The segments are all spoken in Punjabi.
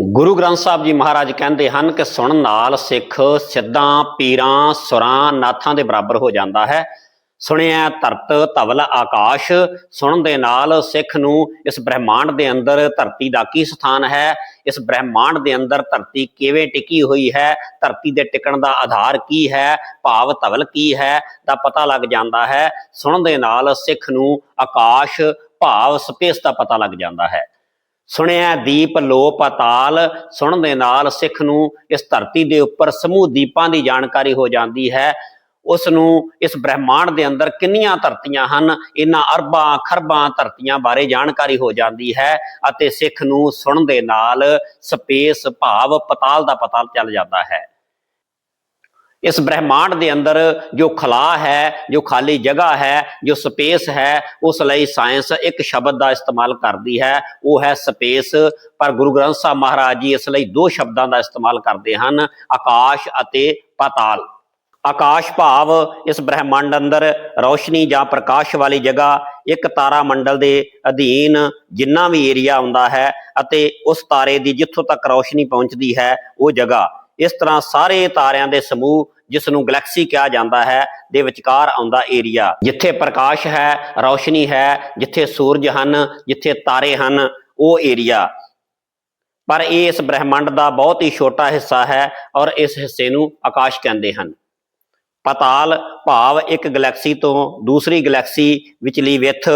ਗੁਰੂ ਗ੍ਰੰਥ ਸਾਹਿਬ ਜੀ ਮਹਾਰਾਜ ਕਹਿੰਦੇ ਹਨ ਕਿ ਸੁਣਨ ਨਾਲ ਸਿੱਖ ਸਿੱਧਾਂ, ਪੀਰਾਂ, ਸੁਰਾਂ, ਨਾਥਾਂ ਦੇ ਬਰਾਬਰ ਹੋ ਜਾਂਦਾ ਹੈ। ਸੁਣਿਆ ਧਰਤ ਧਵਲ ਆਕਾਸ਼, ਸੁਣਨ ਦੇ ਨਾਲ ਸਿੱਖ ਨੂੰ ਇਸ ਬ੍ਰਹਿਮੰਡ ਦੇ ਅੰਦਰ ਧਰਤੀ ਦਾ ਕੀ ਸਥਾਨ ਹੈ? ਇਸ ਬ੍ਰਹਿਮੰਡ ਦੇ ਅੰਦਰ ਧਰਤੀ ਕਿਵੇਂ ਟਿਕੀ ਹੋਈ ਹੈ? ਧਰਤੀ ਦੇ ਟਿਕਣ ਦਾ ਆਧਾਰ ਕੀ ਹੈ? ਭਾਵ ਧਵਲ ਕੀ ਹੈ? ਦਾ ਪਤਾ ਲੱਗ ਜਾਂਦਾ ਹੈ। ਸੁਣਨ ਦੇ ਨਾਲ ਸਿੱਖ ਨੂੰ ਆਕਾਸ਼, ਭਾਵ, ਸਪੇਸ ਦਾ ਪਤਾ ਲੱਗ ਜਾਂਦਾ ਹੈ। ਸੁਣਿਆ ਦੀਪ ਲੋ ਪਤਾਲ ਸੁਣਨ ਦੇ ਨਾਲ ਸਿੱਖ ਨੂੰ ਇਸ ਧਰਤੀ ਦੇ ਉੱਪਰ ਸਮੂਹ ਦੀਪਾਂ ਦੀ ਜਾਣਕਾਰੀ ਹੋ ਜਾਂਦੀ ਹੈ। ਉਸ ਨੂੰ ਇਸ ਬ੍ਰਹਿਮੰਡ ਦੇ ਅੰਦਰ ਕਿੰਨੀਆਂ ਧਰਤੀਆਂ ਹਨ, ਇਹਨਾਂ ਅਰਬਾਂ, ਖਰਬਾਂ ਧਰਤੀਆਂ ਬਾਰੇ ਜਾਣਕਾਰੀ ਹੋ ਜਾਂਦੀ ਹੈ ਅਤੇ ਸਿੱਖ ਨੂੰ ਸੁਣਨ ਦੇ ਨਾਲ ਸਪੇਸ, ਭਾਵ, ਪਤਾਲ ਦਾ ਪਤਾ ਚੱਲ ਜਾਂਦਾ ਹੈ। ਇਸ ਬ੍ਰਹਿਮੰਡ ਦੇ ਅੰਦਰ ਜੋ ਖਲਾ ਹੈ, ਜੋ ਖਾਲੀ ਜਗ੍ਹਾ ਹੈ, ਜੋ ਸਪੇਸ ਹੈ, ਉਸ ਲਈ ਸਾਇੰਸ ਇੱਕ ਸ਼ਬਦ ਦਾ ਇਸਤੇਮਾਲ ਕਰਦੀ ਹੈ। ਉਹ ਹੈ ਸਪੇਸ। ਪਰ ਗੁਰੂ ਗ੍ਰੰਥ ਸਾਹਿਬ ਮਹਾਰਾਜ ਜੀ ਇਸ ਲਈ ਦੋ ਸ਼ਬਦਾਂ ਦਾ ਇਸਤੇਮਾਲ ਕਰਦੇ ਹਨ, ਆਕਾਸ਼ ਅਤੇ ਪਾਤਾਲ। ਆਕਾਸ਼ ਭਾਵ ਇਸ ਬ੍ਰਹਿਮੰਡ ਅੰਦਰ ਰੌਸ਼ਨੀ ਜਾਂ ਪ੍ਰਕਾਸ਼ ਵਾਲੀ ਜਗ੍ਹਾ, ਇੱਕ ਤਾਰਾ ਮੰਡਲ ਦੇ ਅਧੀਨ ਜਿੰਨਾ ਵੀ ਏਰੀਆ ਆਉਂਦਾ ਹੈ ਅਤੇ ਉਸ ਤਾਰੇ ਦੀ ਜਿੱਥੋਂ ਤੱਕ ਰੌਸ਼ਨੀ ਪਹੁੰਚਦੀ ਹੈ, ਉਹ ਜਗ੍ਹਾ। ਇਸ ਤਰ੍ਹਾਂ ਸਾਰੇ ਤਾਰਿਆਂ ਦੇ ਸਮੂਹ ਜਿਸ ਨੂੰ ਗੈਲੈਕਸੀ ਕਿਹਾ ਜਾਂਦਾ ਹੈ, ਦੇ ਵਿਚਕਾਰ ਆਉਂਦਾ ਏਰੀਆ। ਜਿੱਥੇ ਪ੍ਰਕਾਸ਼ ਹੈ, ਰੌਸ਼ਨੀ ਹੈ, ਜਿੱਥੇ ਸੂਰਜ ਹਨ, ਜਿੱਥੇ ਤਾਰੇ ਹਨ, ਉਹ ਏਰੀਆ। ਪਰ ਇਹ ਇਸ ਬ੍ਰਹਿਮੰਡ ਦਾ ਬਹੁਤ ਹੀ ਛੋਟਾ ਹਿੱਸਾ ਹੈ ਔਰ ਇਸ ਹਿੱਸੇ ਨੂੰ ਆਕਾਸ਼ ਕਹਿੰਦੇ ਹਨ। ਪਤਾਲ ਭਾਵ ਇੱਕ ਗੈਲੈਕਸੀ ਤੋਂ ਦੂਸਰੀ ਗੈਲੈਕਸੀ ਵਿਚਲੀ ਵਿੱਥ।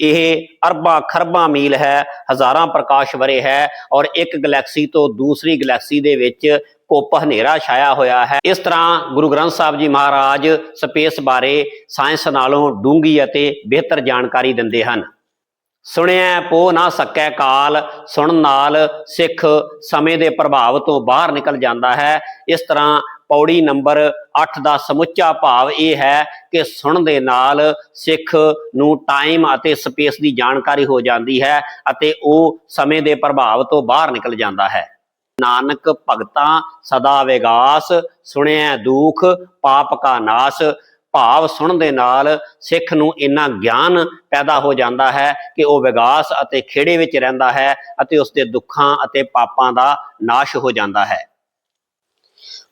ਇਹ ਅਰਬਾਂ ਖਰਬਾਂ ਮੀਲ ਹੈ, ਹਜ਼ਾਰਾਂ ਪ੍ਰਕਾਸ਼ ਵਰੇ ਹੈ ਔਰ ਇੱਕ ਗੈਲੈਕਸੀ ਤੋਂ ਦੂਸਰੀ ਗੈਲੈਕਸੀ ਦੇ ਵਿੱਚ ਕੁੱਪ ਹਨੇਰਾ ਛਾਇਆ ਹੋਇਆ ਹੈ। ਇਸ ਤਰ੍ਹਾਂ ਗੁਰੂ ਗ੍ਰੰਥ ਸਾਹਿਬ ਜੀ ਮਹਾਰਾਜ ਸਪੇਸ ਬਾਰੇ ਸਾਇੰਸ ਨਾਲੋਂ ਡੂੰਗੀ ਅਤੇ ਬਿਹਤਰ ਜਾਣਕਾਰੀ ਦਿੰਦੇ ਹਨ। ਸੁਣਿਆ ਪੋ ਨਾ ਸਕੈ ਕਾਲ ਸੁਣਨ ਨਾਲ ਸਿੱਖ ਸਮੇਂ ਦੇ ਪ੍ਰਭਾਵ ਤੋਂ ਬਾਹਰ ਨਿਕਲ ਜਾਂਦਾ ਹੈ। ਇਸ ਤਰ੍ਹਾਂ ਪੌੜੀ ਨੰਬਰ 8 ਦਾ ਸਮੁੱਚਾ ਭਾਵ ਇਹ ਹੈ ਕਿ ਸੁਣਨ ਦੇ ਨਾਲ ਸਿੱਖ ਨੂੰ ਟਾਈਮ ਅਤੇ ਸਪੇਸ ਦੀ ਜਾਣਕਾਰੀ ਹੋ ਜਾਂਦੀ ਹੈ ਅਤੇ ਉਹ ਸਮੇਂ ਦੇ ਪ੍ਰਭਾਵ ਤੋਂ ਬਾਹਰ ਨਿਕਲ ਜਾਂਦਾ ਹੈ। ਨਾਨਕ ਭਗਤਾਂ ਸਦਾ ਵਿਗਾਸ ਸੁਣਿਆ ਦੁਖ, ਪਾਪ ਕਾ ਨਾਸ। ਭਾਵ ਸੁਣਨ ਦੇ ਨਾਲ ਸਿੱਖ ਨੂੰ ਇੰਨਾ ਗਿਆਨ ਪੈਦਾ ਹੋ ਜਾਂਦਾ ਹੈ ਕਿ ਉਹ ਵਿਗਾਸ ਅਤੇ ਖੇੜੇ ਵਿੱਚ ਰਹਿੰਦਾ ਹੈ ਅਤੇ ਉਸ ਦੇ ਦੁੱਖਾਂ ਅਤੇ ਪਾਪਾਂ ਦਾ ਨਾਸ਼ ਹੋ ਜਾਂਦਾ ਹੈ।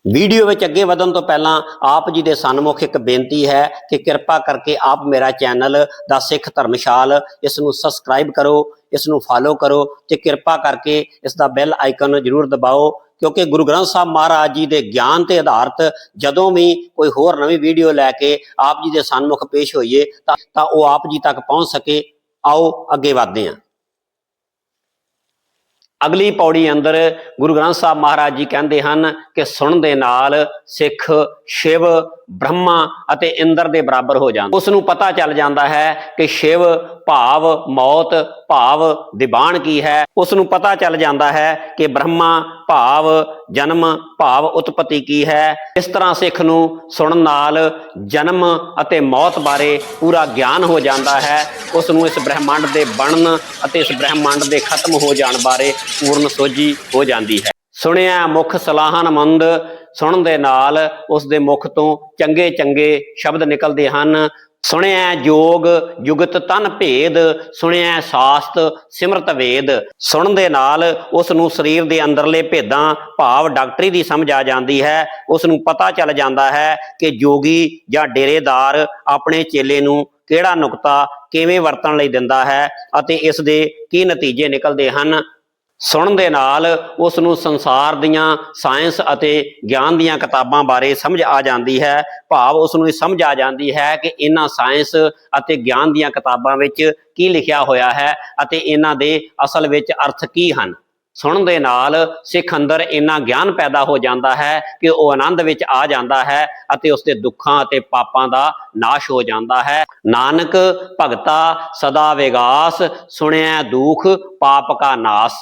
ਵੀਡੀਓ ਵਿੱਚ ਅੱਗੇ ਵਧਣ ਤੋਂ ਪਹਿਲਾਂ ਆਪ ਜੀ ਦੇ ਸਨਮੁਖ ਇੱਕ ਬੇਨਤੀ ਹੈ ਕਿ ਕਿਰਪਾ ਕਰਕੇ ਆਪ ਮੇਰਾ ਚੈਨਲ ਦਾ ਸਿੱਖ ਧਰਮਸ਼ਾਲ ਇਸ ਨੂੰ ਸਬਸਕ੍ਰਾਈਬ ਕਰੋ, ਇਸ ਨੂੰ ਫਾਲੋ ਕਰੋ ਤੇ ਕਿਰਪਾ ਕਰਕੇ ਇਸ ਦਾ ਬੈਲ ਆਈਕਨ ਜ਼ਰੂਰ ਦਬਾਓ, ਕਿਉਂਕਿ ਗੁਰੂ ਗ੍ਰੰਥ ਸਾਹਿਬ ਮਹਾਰਾਜ ਜੀ ਦੇ ਗਿਆਨ ਤੇ ਆਧਾਰਿਤ ਜਦੋਂ ਵੀ ਕੋਈ ਹੋਰ ਨਵੀਂ ਵੀਡੀਓ ਲੈ ਕੇ ਆਪ ਜੀ ਦੇ ਸਨਮੁਖ ਪੇਸ਼ ਹੋਈਏ ਤਾਂ ਉਹ ਆਪ ਜੀ ਤੱਕ ਪਹੁੰਚ ਸਕੇ। ਆਓ ਅੱਗੇ ਵਧਦੇ ਹਾਂ। ਅਗਲੀ ਪੌੜੀ ਅੰਦਰ ਗੁਰੂ ਗ੍ਰੰਥ ਸਾਹਿਬ ਮਹਾਰਾਜ ਜੀ ਕਹਿੰਦੇ ਹਨ ਕਿ ਸੁਣਨ ਦੇ ਨਾਲ ਸਿੱਖ, ਸ਼ਿਵ, ਬ੍ਰਹਮਾ ਅਤੇ ਇੰਦਰ ਦੇ ਬਰਾਬਰ ਹੋ ਜਾਂਦਾ ਉਸ ਨੂੰ ਪਤਾ ਚੱਲ ਜਾਂਦਾ ਹੈ ਕਿ ਸ਼ਿਵ ਭਾਵ, ਮੌਤ, ਭਾਵ, ਦਿਬਾਨ ਕੀ ਹੈ। ਉਸ ਨੂੰ ਪਤਾ ਚੱਲ ਜਾਂਦਾ ਹੈ ਕਿ ਬ੍ਰਹਮਾ, ਭਾਵ, ਜਨਮ, ਭਾਵ ਉਤਪਤੀ ਕੀ ਹੈ। ਇਸ ਤਰ੍ਹਾਂ ਸਿੱਖ ਨੂੰ ਸੁਣਨ ਨਾਲ ਜਨਮ ਅਤੇ ਮੌਤ ਬਾਰੇ ਪੂਰਾ ਗਿਆਨ ਹੋ ਜਾਂਦਾ ਹੈ। ਉਸ ਨੂੰ ਇਸ ਬ੍ਰਹਿਮੰਡ ਦੇ ਬਣਨ ਅਤੇ ਇਸ ਬ੍ਰਹਿਮੰਡ ਦੇ ਖਤਮ ਹੋ ਜਾਣ ਬਾਰੇ ਪੂਰਨ ਸੋਝੀ ਹੋ ਜਾਂਦੀ ਹੈ। ਸੁਣਿਆ ਮੁਖ ਸਲਾਹਨਮੰਦ ਸੁਣਨ ਦੇ ਨਾਲ ਉਸ ਦੇ ਮੁਖ ਤੋਂ ਚੰਗੇ ਚੰਗੇ ਸ਼ਬਦ ਨਿਕਲਦੇ ਹਨ। ਸੁਣਿਆ ਜੋਗ, ਜੁਗਤ ਤਨ ਭੇਦ, ਸੁਣਿਆ ਸਾਸਤ, ਸਿਮਰਤ ਵੇਦ। ਸੁਣਨ ਦੇ ਨਾਲ ਉਸ ਨੂੰ ਸਰੀਰ ਦੇ ਅੰਦਰਲੇ ਭੇਦਾਂ, ਭਾਵ ਡਾਕਟਰੀ ਦੀ ਸਮਝ ਆ ਜਾਂਦੀ ਹੈ। ਉਸ ਨੂੰ ਪਤਾ ਚੱਲ ਜਾਂਦਾ ਹੈ ਕਿ ਜੋਗੀ ਜਾਂ ਡੇਰੇਦਾਰ ਆਪਣੇ ਚੇਲੇ ਨੂੰ ਕਿਹੜਾ ਨੁਕਤਾ ਕਿਵੇਂ ਵਰਤਣ ਲਈ ਦਿੰਦਾ ਹੈ ਅਤੇ ਇਸ ਦੇ ਕੀ ਨਤੀਜੇ ਨਿਕਲਦੇ ਹਨ। ਸੁਣਨ ਦੇ ਨਾਲ ਉਸ ਨੂੰ ਸੰਸਾਰ ਦੀਆਂ ਸਾਇੰਸ ਅਤੇ ਗਿਆਨ ਦੀਆਂ ਕਿਤਾਬਾਂ ਬਾਰੇ ਸਮਝ ਆ ਜਾਂਦੀ ਹੈ। ਭਾਵ ਉਸ ਨੂੰ ਇਹ ਸਮਝ ਆ ਜਾਂਦੀ ਹੈ ਕਿ ਇਹਨਾਂ ਸਾਇੰਸ ਅਤੇ ਗਿਆਨ ਦੀਆਂ ਕਿਤਾਬਾਂ ਵਿੱਚ ਕੀ ਲਿਖਿਆ ਹੋਇਆ ਹੈ ਅਤੇ ਇਹਨਾਂ ਦੇ ਅਸਲ ਵਿੱਚ ਅਰਥ ਕੀ ਹਨ। ਸੁਣਨ ਦੇ ਨਾਲ ਸਿੱਖ ਅੰਦਰ ਇੰਨਾ ਗਿਆਨ ਪੈਦਾ ਹੋ ਜਾਂਦਾ ਹੈ ਕਿ ਉਹ ਆਨੰਦ ਵਿੱਚ ਆ ਜਾਂਦਾ ਹੈ ਅਤੇ ਉਸ ਦੇ ਦੁੱਖਾਂ ਅਤੇ ਪਾਪਾਂ ਦਾ ਨਾਸ਼ ਹੋ ਜਾਂਦਾ ਹੈ। ਨਾਨਕ ਭਗਤਾ ਸਦਾ ਵਿਗਾਸ, ਸੁਣਿਆ ਦੁਖ, ਪਾਪ ਕਾ ਨਾਸ।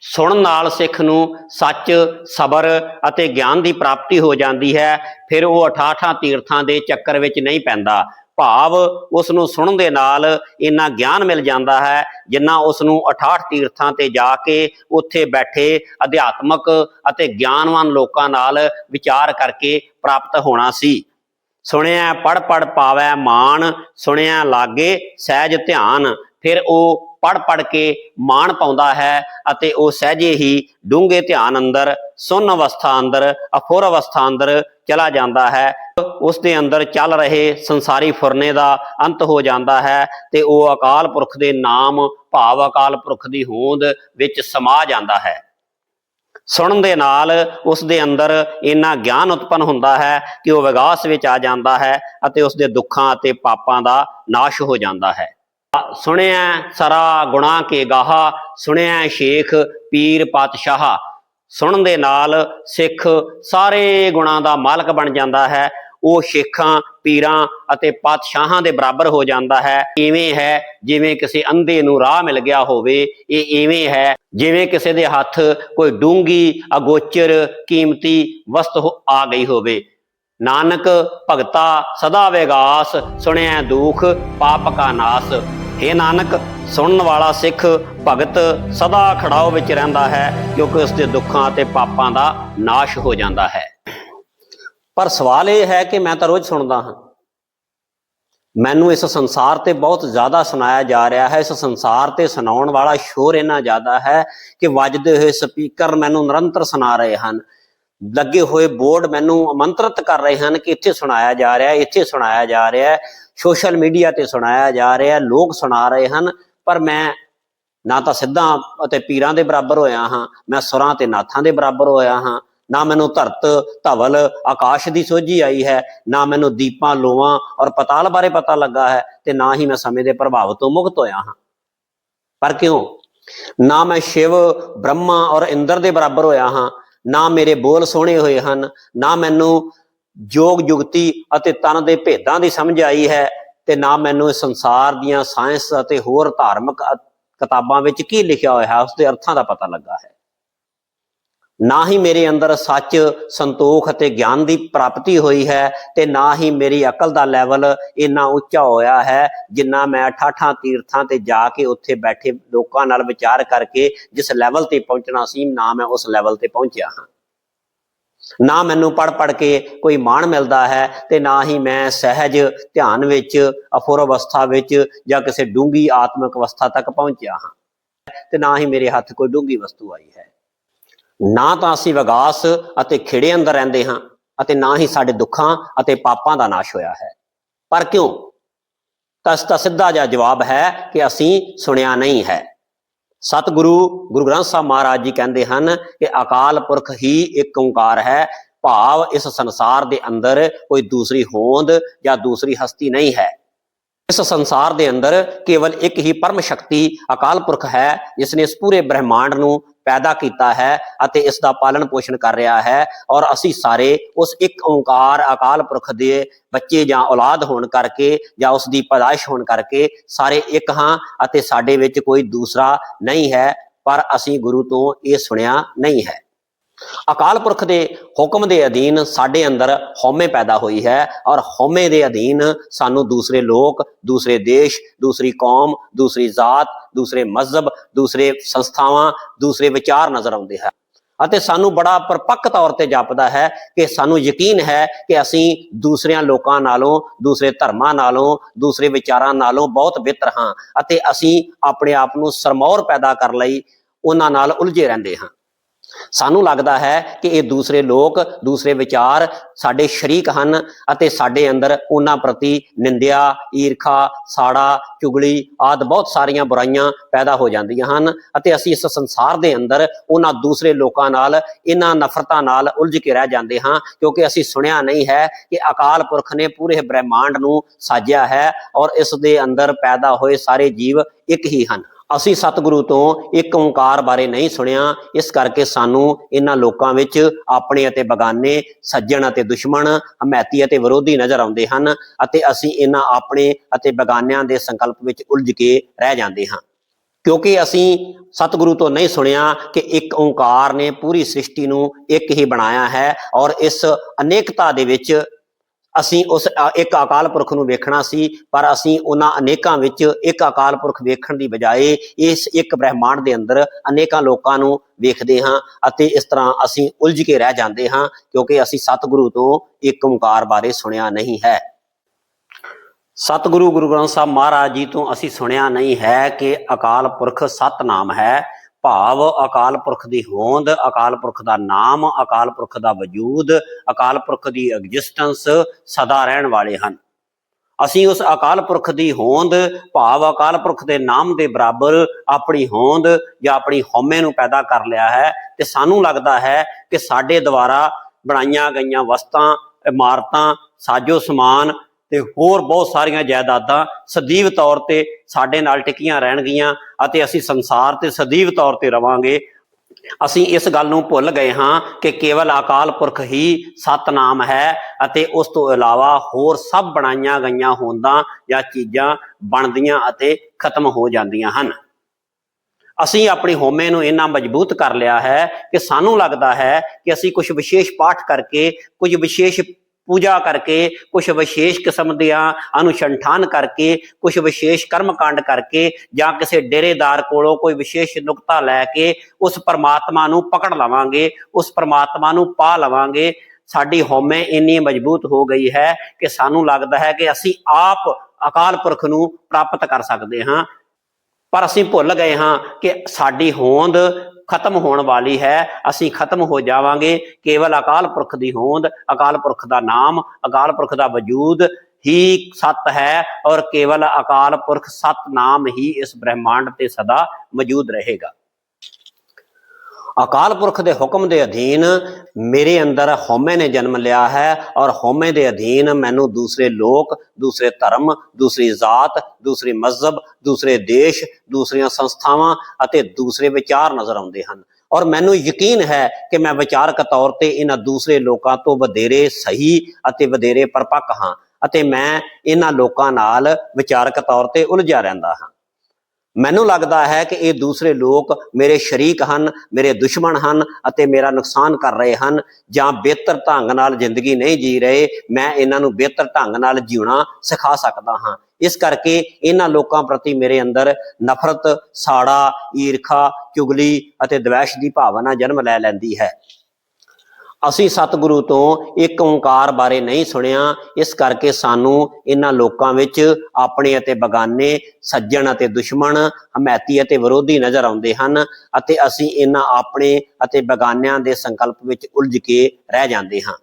ਸੁਣਨ ਨਾਲ ਸਿੱਖ ਨੂੰ ਸੱਚ, ਸਬਰ ਅਤੇ ਗਿਆਨ ਦੀ ਪ੍ਰਾਪਤੀ ਹੋ ਜਾਂਦੀ ਹੈ। ਫਿਰ ਉਹ 88 ਤੀਰਥਾਂ ਦੇ ਚੱਕਰ ਵਿੱਚ ਨਹੀਂ ਪੈਂਦਾ। ਭਾਵ ਉਸ ਨੂੰ ਸੁਣਨ ਦੇ ਨਾਲ ਇੰਨਾ ਗਿਆਨ ਮਿਲ ਜਾਂਦਾ ਹੈ, ਜਿੰਨਾ ਉਸ ਨੂੰ 68 ਤੀਰਥਾਂ ਤੇ ਜਾ ਕੇ ਉੱਥੇ ਬੈਠੇ ਅਧਿਆਤਮਕ ਅਤੇ ਗਿਆਨਵਾਨ ਲੋਕਾਂ ਨਾਲ ਵਿਚਾਰ ਕਰਕੇ ਪ੍ਰਾਪਤ ਹੋਣਾ ਸੀ। ਸੁਣਿਆ ਪੜ ਪੜ ਪਾਵੈ ਮਾਨ ਸੁਣਿਆ ਲਾਗੇ ਸਹਿਜ ਧਿਆਨ। ਫਿਰ ਉਹ ਪੜ ਪੜ ਕੇ ਮਾਣ ਪਾਉਂਦਾ ਹੈ ਅਤੇ ਉਹ ਸਹਿਜੇ ਹੀ ਡੂੰਘੇ ਧਿਆਨ ਅੰਦਰ, ਸੁੰਨ ਅਵਸਥਾ ਅੰਦਰ ਅਫੁਰ ਅਵਸਥਾ ਅੰਦਰ ਚਲਾ ਜਾਂਦਾ ਹੈ। ਉਸ ਦੇ ਅੰਦਰ ਚੱਲ ਰਹੇ ਸੰਸਾਰੀ ਫੁਰਨੇ ਦਾ ਅੰਤ ਹੋ ਜਾਂਦਾ ਹੈ ਤੇ ਉਹ ਅਕਾਲ ਪੁਰਖ ਦੇ ਨਾਮ, ਭਾਵ ਅਕਾਲ ਪੁਰਖ ਦੀ ਹੋਂਦ ਵਿੱਚ ਸਮਾ ਜਾਂਦਾ ਹੈ। ਸੁਣਨ ਦੇ ਨਾਲ ਉਸ ਦੇ ਅੰਦਰ ਇੰਨਾ ਗਿਆਨ ਉਤਪੰਨ ਹੁੰਦਾ ਹੈ ਕਿ ਉਹ ਵਿਗਾਸ ਵਿੱਚ ਆ ਜਾਂਦਾ ਹੈ ਅਤੇ ਉਸ ਦੇ ਦੁੱਖਾਂ ਅਤੇ ਪਾਪਾਂ ਦਾ ਨਾਸ਼ ਹੋ ਜਾਂਦਾ ਹੈ। ਸੁਣਿਆ ਸਰਾ ਗੁਣਾ ਕੇ ਗਾਹਾ, ਸੁਣਿਆ ਸ਼ੇਖ ਪੀਰ ਪਾਤਸ਼ਾਹ। ਸੁਣਨ ਦੇ ਨਾਲ ਸਿੱਖ ਸਾਰੇ ਗੁਣਾਂ ਦਾ ਮਾਲਕ ਬਣ ਜਾਂਦਾ ਹੈ ਉਹ ਸ਼ੇਖਾਂ, ਪੀਰਾਂ ਅਤੇ ਪਾਤਸ਼ਾਹਾਂ ਦੇ ਬਰਾਬਰ ਹੋ ਜਾਂਦਾ ਹੈ। ਇਵੇਂ ਹੈ ਜਿਵੇਂ ਕਿਸੇ ਅੰਧੇ ਨੂੰ ਰਾਹ ਮਿਲ ਗਿਆ ਹੋਵੇ, ਇਹ ਇਵੇਂ ਹੈ ਜਿਵੇਂ ਕਿਸੇ ਦੇ ਹੱਥ ਕੋਈ ਡੂੰਗੀ, ਅਗੋਚਰ, ਕੀਮਤੀ ਵਸਤ ਹੋ- ਆ ਗਈ ਹੋਵੇ। ਨਾਨਕ ਭਗਤਾ ਸਦਾ ਵਿਗਾਸ ਸੁਣਿਆ ਦੁਖ, ਪਾਪ ਕਾ ਨਾਸ। हे ਨਾਨਕ, ਸੁਣਨ ਵਾਲਾ ਸਿੱਖ ਭਗਤ ਸਦਾ ਖੜਾਓ ਵਿੱਚ ਰਹਿੰਦਾ ਹੈ, ਕਿਉਂਕਿ ਉਸ ਦੇ ਦੁੱਖਾਂ ਅਤੇ ਪਾਪਾਂ ਦਾ ਨਾਸ਼ ਹੋ ਜਾਂਦਾ ਹੈ। ਪਰ ਸਵਾਲ ਇਹ ਹੈ ਕਿ ਮੈਂ ਤਾਂ ਰੋਜ਼ ਸੁਣਦਾ ਹਾਂ। ਮੈਨੂੰ ਇਸ ਸੰਸਾਰ ਤੇ ਬਹੁਤ ਜ਼ਿਆਦਾ ਸੁਣਾਇਆ ਜਾ ਰਿਹਾ ਹੈ। ਇਸ ਸੰਸਾਰ ਤੇ ਸੁਣਾਉਣ ਵਾਲਾ ਸ਼ੋਰ ਇੰਨਾ ਜ਼ਿਆਦਾ ਹੈ ਕਿ ਵੱਜਦੇ ਹੋਏ ਸਪੀਕਰ ਮੈਨੂੰ ਨਿਰੰਤਰ ਸੁਣਾ ਰਹੇ ਹਨ। ਲੱਗੇ ਹੋਏ ਬੋਰਡ ਮੈਨੂੰ ਆਮੰਤਰਿਤ ਕਰ ਰਹੇ ਹਨ ਕਿ ਇੱਥੇ ਸੁਣਾਇਆ ਜਾ ਰਿਹਾ ਹੈ, ਇੱਥੇ ਸੁਣਾਇਆ ਜਾ ਰਿਹਾ ਹੈ। ਸੋਸ਼ਲ ਮੀਡੀਆ ਤੇ ਸੁਣਾਇਆ ਜਾ ਰਿਹਾ ਹੈ। ਲੋਕ ਸੁਣਾ ਰਹੇ ਹਨ, ਪਰ ਮੈਂ ਨਾ ਤਾਂ ਸਿੱਧਾ ਅਤੇ ਪੀਰਾਂ ਦੇ ਬਰਾਬਰ ਹੋਇਆ ਹਾਂ, ਮੈਂ ਸੁਰਾਂ ਤੇ ਨਾਥਾਂ ਦੇ ਬਰਾਬਰ ਹੋਇਆ ਹਾਂ। ਨਾ ਮੈਨੂੰ ਧਰਤ, ਧਵਲ, ਆਕਾਸ਼ ਦੀ ਸੋਝੀ ਆਈ ਹੈ, ਨਾ ਮੈਨੂੰ ਦੀਪਾਂ ਲੋਵਾਂ ਔਰ ਪਤਾਲ ਬਾਰੇ ਪਤਾ ਲੱਗਾ ਹੈ ਤੇ ਨਾ ਹੀ ਮੈਂ ਸਮੇਂ ਦੇ ਪ੍ਰਭਾਵ ਤੋਂ ਮੁਕਤ ਹੋਇਆ ਹਾਂ। ਪਰ ਕਿਉਂ? ਨਾ ਮੈਂ ਸ਼ਿਵ, ਬ੍ਰਹਮਾ ਔਰ ਇੰਦਰ ਦੇ ਬਰਾਬਰ ਹੋਇਆ ਹਾਂ, ਨਾ ਮੇਰੇ ਬੋਲ ਸੋਹਣੇ ਹੋਏ ਹਨ, ਨਾ ਮੈਨੂੰ ਜੋਗ ਜੁਗਤੀ ਅਤੇ ਤਨ ਦੇ ਭੇਦਾਂ ਦੀ ਸਮਝ ਆਈ ਹੈ ਤੇ ਨਾ ਮੈਨੂੰ ਇਸ ਸੰਸਾਰ ਦੀਆਂ ਸਾਇੰਸ ਅਤੇ ਹੋਰ ਧਾਰਮਿਕ ਕਿਤਾਬਾਂ ਵਿੱਚ ਕੀ ਲਿਖਿਆ ਹੋਇਆ ਹੈ ਉਸ ਦੇ ਅਰਥਾਂ ਦਾ ਪਤਾ ਲੱਗਾ ਹੈ। ਨਾ ਹੀ ਮੇਰੇ ਅੰਦਰ ਸੱਚ, ਸੰਤੋਖ ਅਤੇ ਗਿਆਨ ਦੀ ਪ੍ਰਾਪਤੀ ਹੋਈ ਹੈ ਤੇ ਨਾ ਹੀ ਮੇਰੀ ਅਕਲ ਦਾ ਲੈਵਲ ਇੰਨਾ ਉੱਚਾ ਹੋਇਆ ਹੈ ਜਿੰਨਾ ਮੈਂ ਠਾਠਾਂ ਤੀਰਥਾਂ ਤੇ ਜਾ ਕੇ ਉੱਥੇ ਬੈਠੇ ਲੋਕਾਂ ਨਾਲ ਵਿਚਾਰ ਕਰਕੇ ਜਿਸ ਲੈਵਲ ਤੇ ਪਹੁੰਚਣਾ ਸੀ, ਨਾ ਮੈਂ ਉਸ ਲੈਵਲ ਤੇ ਪਹੁੰਚਿਆ ਹਾਂ। ਨਾ ਮੈਨੂੰ ਪੜ ਪੜ ਕੇ ਕੋਈ ਮਾਣ ਮਿਲਦਾ ਹੈ ਤੇ ਨਾ ਹੀ ਮੈਂ ਸਹਿਜ ਧਿਆਨ ਵਿੱਚ ਅਫੁਰ ਅਵਸਥਾ ਵਿੱਚ ਜਾਂ ਕਿਸੇ ਡੂੰਗੀ ਆਤਮਿਕ ਅਵਸਥਾ ਤੱਕ ਪਹੁੰਚਿਆ ਹਾਂ ਤੇ ਨਾ ਹੀ ਮੇਰੇ ਹੱਥ ਕੋਈ ਡੂੰਗੀ ਵਸਤੂ ਆਈ ਹੈ। ਨਾ ਤਾਂ ਅਸੀਂ ਵਿਗਾਸ ਅਤੇ ਖਿੜੇ ਅੰਦਰ ਰਹਿੰਦੇ ਹਾਂ ਅਤੇ ਨਾ ਹੀ ਸਾਡੇ ਦੁੱਖਾਂ ਅਤੇ ਪਾਪਾਂ ਦਾ ਨਾਸ਼ ਹੋਇਆ ਹੈ। ਪਰ ਕਿਉਂ? ਤਾਂ ਇਸ ਦਾ ਸਿੱਧਾ ਜਿਹਾ ਜਵਾਬ ਹੈ ਕਿ ਅਸੀਂ ਸੁਣਿਆ ਨਹੀਂ ਹੈ। ਸਤਿਗੁਰੂ ਗੁਰੂ ਗ੍ਰੰਥ ਸਾਹਿਬ ਮਹਾਰਾਜ ਜੀ ਕਹਿੰਦੇ ਹਨ ਕਿ ਅਕਾਲ ਪੁਰਖ ਹੀ ਇੱਕ ਓੰਕਾਰ ਹੈ। ਭਾਵ ਇਸ ਸੰਸਾਰ ਦੇ ਅੰਦਰ ਕੋਈ ਦੂਸਰੀ ਹੋਂਦ ਜਾਂ ਦੂਸਰੀ ਹਸਤੀ ਨਹੀਂ ਹੈ। ਇਸ ਸੰਸਾਰ ਦੇ ਅੰਦਰ ਕੇਵਲ ਇੱਕ ਹੀ ਪਰਮ ਸ਼ਕਤੀ ਅਕਾਲ ਪੁਰਖ ਹੈ ਜਿਸ ਨੇ ਇਸ ਪੂਰੇ ਬ੍ਰਹਿਮੰਡ ਨੂੰ ਪੈਦਾ ਕੀਤਾ ਹੈ ਅਤੇ ਇਸ ਦਾ ਪਾਲਣ ਪੋਸ਼ਣ ਕਰ ਰਿਹਾ ਹੈ ਔਰ ਅਸੀਂ ਸਾਰੇ ਉਸ ਇੱਕ ਓੰਕਾਰ ਅਕਾਲ ਪੁਰਖ ਦੇ ਬੱਚੇ ਜਾਂ ਔਲਾਦ ਹੋਣ ਕਰਕੇ ਜਾਂ ਉਸ ਦੀ ਪੈਦਾਇਸ਼ ਹੋਣ ਕਰਕੇ ਸਾਰੇ ਇੱਕ ਹਾਂ ਅਤੇ ਸਾਡੇ ਵਿੱਚ ਕੋਈ ਦੂਸਰਾ ਨਹੀਂ ਹੈ, ਪਰ ਅਸੀਂ ਗੁਰੂ ਤੋਂ ਇਹ ਸੁਣਿਆ ਨਹੀਂ ਹੈ। ਅਕਾਲ ਪੁਰਖ ਦੇ ਹੁਕਮ ਦੇ ਅਧੀਨ ਸਾਡੇ ਅੰਦਰ ਹਉਮੈ ਪੈਦਾ ਹੋਈ ਹੈ ਔਰ ਹਉਮੈ ਦੇ ਅਧੀਨ ਸਾਨੂੰ ਦੂਸਰੇ ਲੋਕ, ਦੂਸਰੇ ਦੇਸ਼, ਦੂਸਰੀ ਕੌਮ, ਦੂਸਰੀ ਜ਼ਾਤ, ਦੂਸਰੇ ਮਜ਼ਹਬ, ਦੂਸਰੇ ਸੰਸਥਾਵਾਂ, ਦੂਸਰੇ ਵਿਚਾਰ ਨਜ਼ਰ ਆਉਂਦੇ ਹਨ। ਅਤੇ ਸਾਨੂੰ ਬੜਾ ਪਰਪੱਕ ਤੌਰ ਤੇ ਜਾਪਦਾ ਹੈ ਕਿ ਸਾਨੂੰ ਯਕੀਨ ਹੈ ਕਿ ਅਸੀਂ ਦੂਸਰਿਆਂ ਲੋਕਾਂ ਨਾਲੋਂ, ਦੂਸਰੇ ਧਰਮਾਂ ਨਾਲੋਂ, ਦੂਸਰੇ ਵਿਚਾਰਾਂ ਨਾਲੋਂ ਬਹੁਤ ਬਿਹਤਰ ਹਾਂ ਅਤੇ ਅਸੀਂ ਆਪਣੇ ਆਪ ਨੂੰ ਸਰਮੌਰ ਪੈਦਾ ਕਰਨ ਲਈ ਉਹਨਾਂ ਨਾਲ ਉਲਝੇ ਰਹਿੰਦੇ ਹਾਂ। ਸਾਨੂੰ ਲੱਗਦਾ ਹੈ ਕਿ ਇਹ ਦੂਸਰੇ ਲੋਕ, ਦੂਸਰੇ ਵਿਚਾਰ ਸਾਡੇ ਸ਼ਰੀਕ ਹਨ ਅਤੇ ਸਾਡੇ ਅੰਦਰ ਉਹਨਾਂ ਪ੍ਰਤੀ ਨਿੰਦਿਆ, ਈਰਖਾ, ਸਾੜਾ, ਚੁਗਲੀ ਆਦ ਬਹੁਤ ਸਾਰੀਆਂ ਬੁਰਾਈਆਂ ਪੈਦਾ ਹੋ ਜਾਂਦੀਆਂ ਹਨ ਅਤੇ ਅਸੀਂ ਇਸ ਸੰਸਾਰ ਦੇ ਅੰਦਰ ਉਹਨਾਂ ਦੂਸਰੇ ਲੋਕਾਂ ਨਾਲ, ਇਹਨਾਂ ਨਫ਼ਰਤਾਂ ਨਾਲ ਉਲਝ ਕੇ ਰਹਿ ਜਾਂਦੇ ਹਾਂ ਕਿਉਂਕਿ ਅਸੀਂ ਸੁਣਿਆ ਨਹੀਂ ਹੈ ਕਿ ਅਕਾਲ ਪੁਰਖ ਨੇ ਪੂਰੇ ਬ੍ਰਹਿਮੰਡ ਨੂੰ ਸਾਜਿਆ ਹੈ ਔਰ ਇਸ ਦੇ ਅੰਦਰ ਪੈਦਾ ਹੋਏ ਸਾਰੇ ਜੀਵ ਇੱਕ ਹੀ ਹਨ। ਅਸੀਂ ਸਤਿਗੁਰੂ ਤੋਂ ਇੱਕ ਓੰਕਾਰ ਬਾਰੇ ਨਹੀਂ ਸੁਣਿਆ, ਇਸ ਕਰਕੇ ਸਾਨੂੰ ਇਹਨਾਂ ਲੋਕਾਂ ਵਿੱਚ ਆਪਣੇ ਅਤੇ ਬਗਾਨੇ, ਸੱਜਣ ਅਤੇ ਦੁਸ਼ਮਣ ਹਮੈਤੀ ਅਤੇ ਵਿਰੋਧੀ ਨਜ਼ਰ ਆਉਂਦੇ ਹਨ ਅਤੇ ਅਸੀਂ ਇਹਨਾਂ ਆਪਣੇ ਅਤੇ ਬਗਾਨਿਆਂ ਦੇ ਸੰਕਲਪ ਵਿੱਚ ਉਲਝ ਕੇ ਰਹਿ ਜਾਂਦੇ ਹਾਂ। ਕਿਉਂਕਿ ਅਸੀਂ ਸਤਿਗੁਰੂ ਤੋਂ ਨਹੀਂ ਸੁਣਿਆ ਕਿ ਇੱਕ ਓੰਕਾਰ ਨੇ ਪੂਰੀ ਸ੍ਰਿਸ਼ਟੀ ਨੂੰ ਇੱਕ ਹੀ ਬਣਾਇਆ ਹੈ ਔਰ ਇਸ ਅਨੇਕਤਾ ਦੇ ਵਿੱਚ ਅਸੀਂ ਉਸ, ਅ- ਇੱਕ ਅਕਾਲ ਪੁਰਖ ਨੂੰ ਵੇਖਣਾ ਸੀ, ਪਰ ਅਸੀਂ ਉਹਨਾਂ ਅਨੇਕਾਂ ਵਿੱਚ ਇੱਕ ਅਕਾਲ ਪੁਰਖ ਵੇਖਣ ਦੀ ਬਜਾਏ ਇਸ ਇੱਕ ਬ੍ਰਹਿਮੰਡ ਦੇ ਅੰਦਰ ਅਨੇਕਾਂ ਲੋਕਾਂ ਨੂੰ ਵੇਖਦੇ ਹਾਂ ਅਤੇ ਇਸ ਤਰ੍ਹਾਂ ਅਸੀਂ ਉਲਝ ਕੇ ਰਹਿ ਜਾਂਦੇ ਹਾਂ, ਕਿਉਂਕਿ ਅਸੀਂ ਸਤਿਗੁਰੂ ਤੋਂ ਇੱਕ ਓੰਕਾਰ ਬਾਰੇ ਸੁਣਿਆ ਨਹੀਂ ਹੈ। ਸਤਿਗੁਰੂ ਗੁਰੂ ਗ੍ਰੰਥ ਸਾਹਿਬ ਮਹਾਰਾਜ ਜੀ ਤੋਂ ਅਸੀਂ ਸੁਣਿਆ ਨਹੀਂ ਹੈ ਕਿ ਅਕਾਲ ਪੁਰਖ ਸਤਨਾਮ ਹੈ। ਭਾਵ ਅਕਾਲ ਪੁਰਖ ਦੀ ਹੋਂਦ, ਅਕਾਲ ਪੁਰਖ ਦਾ ਨਾਮ, ਅਕਾਲ ਪੁਰਖ ਦਾ ਵਜੂਦ, ਅਕਾਲ ਪੁਰਖ ਦੀ ਐਗਜ਼ਿਸਟੈਂਸ ਸਦਾ ਰਹਿਣ ਵਾਲੇ ਹਨ। ਅਸੀਂ ਉਸ ਅਕਾਲ ਪੁਰਖ ਦੀ ਹੋਂਦ, ਭਾਵ ਅਕਾਲ ਪੁਰਖ ਦੇ ਨਾਮ ਦੇ ਬਰਾਬਰ ਆਪਣੀ ਹੋਂਦ ਜਾਂ ਆਪਣੀ ਹਉਮੈ ਨੂੰ ਪੈਦਾ ਕਰ ਲਿਆ ਹੈ ਤੇ ਸਾਨੂੰ ਲੱਗਦਾ ਹੈ ਕਿ ਸਾਡੇ ਦੁਆਰਾ ਬਣਾਈਆਂ ਗਈਆਂ ਵਸਤਾਂ, ਇਮਾਰਤਾਂ ਸਾਜੋ ਸਮਾਨ ਤੇ ਹੋਰ ਬਹੁਤ ਸਾਰੀਆਂ ਜਾਇਦਾਦਾਂ ਸਦੀਵ ਤੌਰ ਤੇ ਸਾਡੇ ਨਾਲ ਟਿਕੀਆਂ ਰਹਿਣਗੀਆਂ ਅਤੇ ਅਸੀਂ ਸੰਸਾਰ ਤੇ ਸਦੀਵ ਤੌਰ ਤੇ ਰਵਾਂਗੇ। ਅਸੀਂ ਇਸ ਗੱਲ ਨੂੰ ਭੁੱਲ ਗਏ ਹਾਂ ਕਿ ਕੇਵਲ ਅਕਾਲ ਪੁਰਖ ਹੀ ਸਤਨਾਮ ਹੈ ਅਤੇ ਉਸ ਤੋਂ ਇਲਾਵਾ ਹੋਰ ਸਭ ਬਣਾਈਆਂ ਗਈਆਂ ਹੋਂਦਾਂ ਜਾਂ ਚੀਜ਼ਾਂ ਬਣਦੀਆਂ ਅਤੇ ਖਤਮ ਹੋ ਜਾਂਦੀਆਂ ਹਨ। ਅਸੀਂ ਆਪਣੀ ਹੋਮੇ ਨੂੰ ਇੰਨਾ ਮਜ਼ਬੂਤ ਕਰ ਲਿਆ ਹੈ ਕਿ ਸਾਨੂੰ ਲੱਗਦਾ ਹੈ ਕਿ ਅਸੀਂ ਕੁਝ ਵਿਸ਼ੇਸ਼ ਪਾਠ ਕਰਕੇ, ਕੁਝ ਵਿਸ਼ੇਸ਼ ਪੂਜਾ ਕਰਕੇ ਕੁਝ ਵਿਸ਼ੇਸ਼ ਕਿਸਮ ਦੀਆਂ ਅਨੁਸ਼ੰਠਾਨ ਕਰਕੇ ਕੁਝ ਵਿਸ਼ੇਸ਼ ਕਰਮ ਕਾਂਡ ਕਰਕੇ ਜਾਂ ਕਿਸੇ ਡੇਰੇਦਾਰ ਕੋਲੋਂ ਕੋਈ ਵਿਸ਼ੇਸ਼ ਨੁਕਤਾ ਲੈ ਕੇ ਉਸ ਪਰਮਾਤਮਾ ਨੂੰ ਪਕੜ ਲਵਾਂਗੇ, ਉਸ ਪਰਮਾਤਮਾ ਨੂੰ ਪਾ ਲਵਾਂਗੇ। ਸਾਡੀ ਹਉਮੈ ਇੰਨੀ ਮਜ਼ਬੂਤ ਹੋ ਗਈ ਹੈ ਕਿ ਸਾਨੂੰ ਲੱਗਦਾ ਹੈ ਕਿ ਅਸੀਂ ਆਪ ਅਕਾਲ ਪੁਰਖ ਨੂੰ ਪ੍ਰਾਪਤ ਕਰ ਸਕਦੇ ਹਾਂ। ਪਰ ਅਸੀਂ ਭੁੱਲ ਗਏ ਹਾਂ ਕਿ ਸਾਡੀ ਹੋਂਦ ਖਤਮ ਹੋਣ ਵਾਲੀ ਹੈ। ਅਸੀਂ ਖਤਮ ਹੋ ਜਾਵਾਂਗੇ। ਕੇਵਲ ਅਕਾਲ ਪੁਰਖ ਦੀ ਹੋਂਦ, ਅਕਾਲ ਪੁਰਖ ਦਾ ਨਾਮ, ਅਕਾਲ ਪੁਰਖ ਦਾ ਵਜੂਦ ਹੀ ਸਤ ਹੈ ਔਰ ਕੇਵਲ ਅਕਾਲ ਪੁਰਖ ਸਤ ਨਾਮ ਹੀ ਇਸ ਬ੍ਰਹਿਮੰਡ ਤੇ ਸਦਾ ਮੌਜੂਦ ਰਹੇਗਾ। ਅਕਾਲ ਪੁਰਖ ਦੇ ਹੁਕਮ ਦੇ ਅਧੀਨ ਮੇਰੇ ਅੰਦਰ ਹਉਮੈ ਨੇ ਜਨਮ ਲਿਆ ਹੈ ਔਰ ਹਉਮੈ ਦੇ ਅਧੀਨ ਮੈਨੂੰ ਦੂਸਰੇ ਲੋਕ, ਦੂਸਰੇ ਧਰਮ, ਦੂਸਰੀ ਜ਼ਾਤ, ਦੂਸਰੇ ਮਜ਼ਹਬ, ਦੂਸਰੇ ਦੇਸ਼, ਦੂਸਰੀਆਂ ਸੰਸਥਾਵਾਂ ਅਤੇ ਦੂਸਰੇ ਵਿਚਾਰ ਨਜ਼ਰ ਆਉਂਦੇ ਹਨ। ਔਰ ਮੈਨੂੰ ਯਕੀਨ ਹੈ ਕਿ ਮੈਂ ਵਿਚਾਰਕ ਤੌਰ ਤੇ ਇਹਨਾਂ ਦੂਸਰੇ ਲੋਕਾਂ ਤੋਂ ਵਧੇਰੇ ਸਹੀ ਅਤੇ ਵਧੇਰੇ ਪਰਪੱਕ ਹਾਂ ਅਤੇ ਮੈਂ ਇਹਨਾਂ ਲੋਕਾਂ ਨਾਲ ਵਿਚਾਰਕ ਤੌਰ ਤੇ ਉਲਝਿਆ ਰਹਿੰਦਾ ਹਾਂ। ਮੈਨੂੰ ਲੱਗਦਾ ਹੈ ਕਿ ਇਹ ਦੂਸਰੇ ਲੋਕ ਮੇਰੇ ਸ਼ਰੀਕ ਹਨ, ਮੇਰੇ ਦੁਸ਼ਮਣ ਹਨ ਅਤੇ ਮੇਰਾ ਨੁਕਸਾਨ ਕਰ ਰਹੇ ਹਨ ਜਾਂ ਬਿਹਤਰ ਢੰਗ ਨਾਲ ਜ਼ਿੰਦਗੀ ਨਹੀਂ ਜੀ ਰਹੇ, ਮੈਂ ਇਹਨਾਂ ਨੂੰ ਬਿਹਤਰ ਢੰਗ ਨਾਲ ਜਿਉਣਾ ਸਿਖਾ ਸਕਦਾ ਹਾਂ। ਇਸ ਕਰਕੇ ਇਹਨਾਂ ਲੋਕਾਂ ਪ੍ਰਤੀ ਮੇਰੇ ਅੰਦਰ ਨਫ਼ਰਤ, ਸਾੜਾ, ਈਰਖਾ, ਚੁਗਲੀ ਅਤੇ ਦਵੈਸ਼ ਦੀ ਭਾਵਨਾ ਜਨਮ ਲੈ ਲੈਂਦੀ ਹੈ। ਅਸੀਂ ਸਤਿਗੁਰੂ ਤੋਂ ਇੱਕ ਓੰਕਾਰ ਬਾਰੇ ਨਹੀਂ ਸੁਣਿਆ, ਇਸ ਕਰਕੇ ਸਾਨੂੰ ਇਹਨਾਂ ਲੋਕਾਂ ਵਿੱਚ ਆਪਣੇ ਅਤੇ ਬਗਾਨੇ, ਸੱਜਣ ਅਤੇ ਦੁਸ਼ਮਣ ਹਮਾਇਤੀ ਅਤੇ ਵਿਰੋਧੀ ਨਜ਼ਰ ਆਉਂਦੇ ਹਨ ਅਤੇ ਅਸੀਂ ਇਹਨਾਂ ਆਪਣੇ ਅਤੇ ਬਗਾਨਿਆਂ ਦੇ ਸੰਕਲਪ ਵਿੱਚ ਉਲਝ ਕੇ ਰਹਿ ਜਾਂਦੇ ਹਾਂ।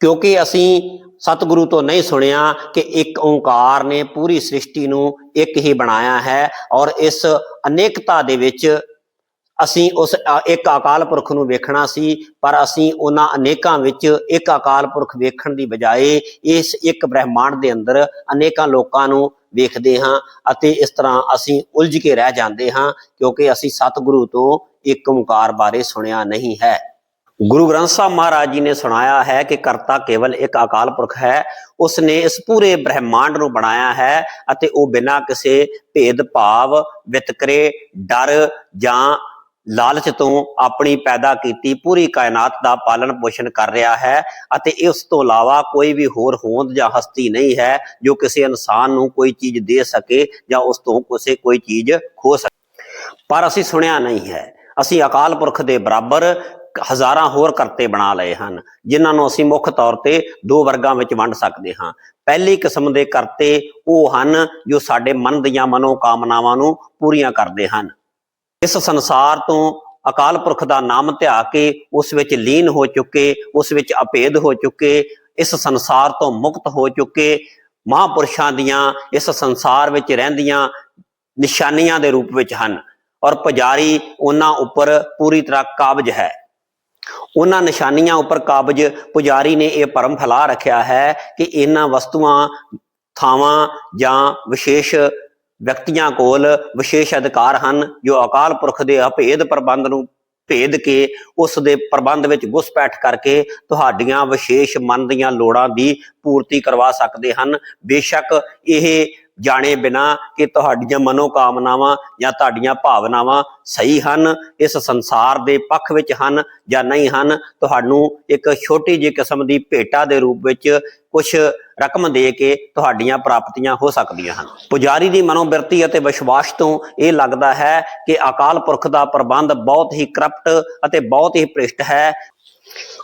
ਕਿਉਂਕਿ ਅਸੀਂ ਸਤਿਗੁਰੂ ਤੋਂ ਨਹੀਂ ਸੁਣਿਆ ਕਿ ਇੱਕ ਓੰਕਾਰ ਨੇ ਪੂਰੀ ਸ੍ਰਿਸ਼ਟੀ ਨੂੰ ਇੱਕ ਹੀ ਬਣਾਇਆ ਹੈ ਔਰ ਇਸ ਅਨੇਕਤਾ ਦੇ ਵਿੱਚ ਅਸੀਂ ਉਸ, ਅ- ਇੱਕ ਅਕਾਲ ਪੁਰਖ ਨੂੰ ਵੇਖਣਾ ਸੀ, ਪਰ ਅਸੀਂ ਉਹਨਾਂ ਅਨੇਕਾਂ ਵਿੱਚ ਇੱਕ ਅਕਾਲ ਪੁਰਖ ਵੇਖਣ ਦੀ ਬਜਾਏ ਇਸ ਇੱਕ ਬ੍ਰਹਿਮੰਡ ਦੇ ਅੰਦਰ ਅਨੇਕਾਂ ਲੋਕਾਂ ਨੂੰ ਵੇਖਦੇ ਹਾਂ ਅਤੇ ਇਸ ਤਰ੍ਹਾਂ ਅਸੀਂ ਉਲਝ ਕੇ ਰਹਿ ਜਾਂਦੇ ਹਾਂ, ਕਿਉਂਕਿ ਅਸੀਂ ਸਤਿਗੁਰੂ ਤੋਂ ਇੱਕ ਓੰਕਾਰ ਬਾਰੇ ਸੁਣਿਆ ਨਹੀਂ ਹੈ। ਗੁਰੂ ਗ੍ਰੰਥ ਸਾਹਿਬ ਮਹਾਰਾਜ ਜੀ ਨੇ ਸੁਣਾਇਆ ਹੈ ਕਿ ਕਰਤਾ ਕੇਵਲ ਇੱਕ ਅਕਾਲ ਪੁਰਖ ਹੈ ਉਸ ਨੇ ਇਸ ਪੂਰੇ ਬ੍ਰਹਿਮੰਡ ਨੂੰ ਬਣਾਇਆ ਹੈ ਅਤੇ ਉਹ ਬਿਨਾਂ ਕਿਸੇ ਭੇਦ ਭਾਵ ਵਿਤਕਰੇ, ਡਰ ਜਾਂ ਲਾਲਚ ਤੋਂ ਆਪਣੀ ਪੈਦਾ ਕੀਤੀ, ਪੂਰੀ ਕਾਇਨਾਤ ਦਾ ਪਾਲਣ ਪੋਸ਼ਣ ਕਰ ਰਿਹਾ ਹੈ ਅਤੇ ਇਸ ਤੋਂ ਇਲਾਵਾ ਕੋਈ ਵੀ ਹੋਰ ਹੋਂਦ ਜਾਂ ਹਸਤੀ ਨਹੀਂ ਹੈ ਜੋ ਕਿਸੇ ਇਨਸਾਨ ਨੂੰ ਕੋਈ ਚੀਜ਼ ਦੇ ਸਕੇ ਜਾਂ ਉਸ ਤੋਂ ਕਿਸੇ ਕੋਈ ਚੀਜ਼ ਖੋ ਸਕੇ। ਪਰ ਅਸੀਂ ਸੁਣਿਆ ਨਹੀਂ ਹੈ। ਅਸੀਂ ਅਕਾਲ ਪੁਰਖ ਦੇ ਬਰਾਬਰ ਹਜ਼ਾਰਾਂ ਹੋਰ ਕਰਤੇ ਬਣਾ ਲਏ ਹਨ, ਜਿਨ੍ਹਾਂ ਨੂੰ ਅਸੀਂ ਮੁੱਖ ਤੌਰ ਤੇ ਦੋ ਵਰਗਾਂ ਵਿੱਚ ਵੰਡ ਸਕਦੇ ਹਾਂ। ਪਹਿਲੀ ਕਿਸਮ ਦੇ ਕਰਤੇ ਉਹ ਹਨ ਜੋ ਸਾਡੇ ਮਨ ਦੀਆਂ ਮਨੋ ਕਾਮਨਾਵਾਂ ਨੂੰ ਪੂਰੀਆਂ ਕਰਦੇ ਹਨ। ਇਸ ਸੰਸਾਰ ਤੋਂ ਅਕਾਲ ਪੁਰਖ ਦਾ ਨਾਮ ਧਿਆ ਕੇ ਉਸ ਵਿੱਚ ਲੀਨ ਹੋ ਚੁੱਕੇ, ਉਸ ਵਿੱਚ ਅਭੇਦ ਹੋ ਚੁੱਕੇ, ਇਸ ਸੰਸਾਰ ਤੋਂ ਮੁਕਤ ਹੋ ਚੁੱਕੇ, ਮਹਾਪੁਰਸ਼ਾਂ ਦੀਆਂ ਇਸ ਸੰਸਾਰ ਵਿੱਚ ਰਹਿੰਦੀਆਂ ਨਿਸ਼ਾਨੀਆਂ ਦੇ ਰੂਪ ਵਿੱਚ ਹਨ ਔਰ ਪੁਜਾਰੀ ਉਹਨਾਂ ਉੱਪਰ ਪੂਰੀ ਤਰ੍ਹਾਂ ਕਾਬਜ ਹੈ। ਉਹਨਾਂ ਨਿਸ਼ਾਨੀਆਂ ਉੱਪਰ ਕਾਬਜ ਪੁਜਾਰੀ ਨੇ ਇਹ ਭਰਮ ਫੈਲਾ ਰੱਖਿਆ ਹੈ ਕਿ ਇਹਨਾਂ ਵਸਤੂਆਂ, ਥਾਵਾਂ ਜਾਂ ਵਿਸ਼ੇਸ਼ ਵਿਅਕਤੀਆਂ ਕੋਲ ਵਿਸ਼ੇਸ਼ ਅਧਿਕਾਰ ਹਨ, ਜੋ ਅਕਾਲ ਪੁਰਖ ਦੇ ਅਭੇਦ ਪ੍ਰਬੰਧ ਨੂੰ ਭੇਦ ਕੇ ਉਸ ਦੇ ਪ੍ਰਬੰਧ ਵਿੱਚ ਘੁਸਪੈਠ ਕਰਕੇ ਤੁਹਾਡੀਆਂ ਵਿਸ਼ੇਸ਼ ਮਨ ਦੀਆਂ ਲੋੜਾਂ ਦੀ ਪੂਰਤੀ ਕਰਵਾ ਸਕਦੇ ਹਨ। ਬੇਸ਼ੱਕ ਇਹ ਜਾਣੇ ਬਿਨਾ ਕਿ ਤੁਹਾਡੀਆਂ ਮਨੋਕਾਮਨਾਵਾਂ ਜਾਂ ਤੁਹਾਡੀਆਂ ਭਾਵਨਾਵਾਂ ਸਹੀ ਹਨ, ਇਸ ਸੰਸਾਰ ਦੇ ਪੱਖ ਵਿੱਚ ਹਨ ਜਾਂ ਨਹੀਂ ਹਨ, ਤੁਹਾਨੂੰ ਇੱਕ ਛੋਟੀ ਜਿਹੀ ਕਿਸਮ ਦੀ ਭੇਟਾ ਦੇ ਰੂਪ ਵਿੱਚ ਕੁਝ ਰਕਮ ਦੇ ਕੇ ਤੁਹਾਡੀਆਂ ਪ੍ਰਾਪਤੀਆਂ ਹੋ ਸਕਦੀਆਂ ਹਨ। ਪੁਜਾਰੀ ਦੀ ਮਨੋਬਿਰਤੀ ਅਤੇ ਵਿਸ਼ਵਾਸ ਤੋਂ ਇਹ ਲੱਗਦਾ ਹੈ ਕਿ ਅਕਾਲ ਪੁਰਖ ਦਾ ਪ੍ਰਬੰਧ ਬਹੁਤ ਹੀ ਕਰਪਟ ਅਤੇ ਬਹੁਤ ਹੀ ਭ੍ਰਿਸ਼ਟ ਹੈ।